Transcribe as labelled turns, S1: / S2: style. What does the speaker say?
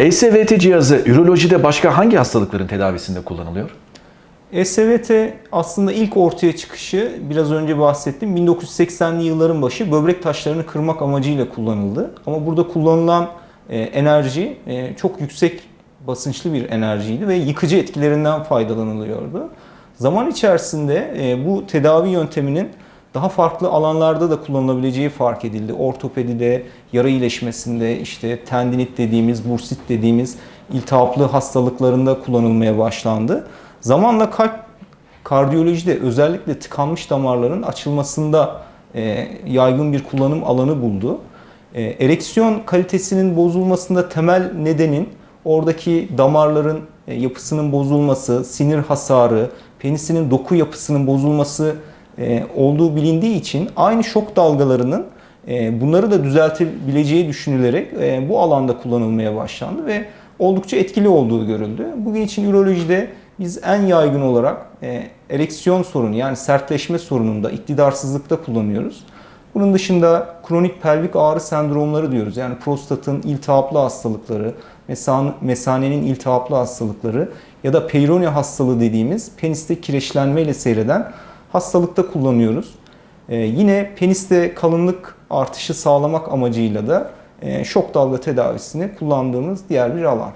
S1: ESVT cihazı ürolojide başka hangi hastalıkların tedavisinde kullanılıyor?
S2: SVT aslında ilk ortaya çıkışı biraz önce bahsettim 1980'li yılların başı böbrek taşlarını kırmak amacıyla kullanıldı. Ama burada kullanılan e, enerji e, çok yüksek basınçlı bir enerjiydi ve yıkıcı etkilerinden faydalanılıyordu. Zaman içerisinde e, bu tedavi yönteminin daha farklı alanlarda da kullanılabileceği fark edildi. Ortopedide, yara iyileşmesinde, işte tendinit dediğimiz, bursit dediğimiz iltihaplı hastalıklarında kullanılmaya başlandı. Zamanla kalp kardiyolojide özellikle tıkanmış damarların açılmasında e, yaygın bir kullanım alanı buldu. E, ereksiyon kalitesinin bozulmasında temel nedenin oradaki damarların e, yapısının bozulması, sinir hasarı, penisinin doku yapısının bozulması olduğu bilindiği için aynı şok dalgalarının e, bunları da düzeltebileceği düşünülerek e, bu alanda kullanılmaya başlandı ve oldukça etkili olduğu görüldü. Bugün için ürolojide biz en yaygın olarak e, ereksiyon sorunu yani sertleşme sorununda, iktidarsızlıkta kullanıyoruz. Bunun dışında kronik pelvik ağrı sendromları diyoruz. Yani prostatın iltihaplı hastalıkları, mesan, mesanenin iltihaplı hastalıkları ya da Peyronie hastalığı dediğimiz peniste kireçlenme ile seyreden hastalıkta kullanıyoruz. Ee, yine peniste kalınlık artışı sağlamak amacıyla da e, şok dalga tedavisini kullandığımız diğer bir alan.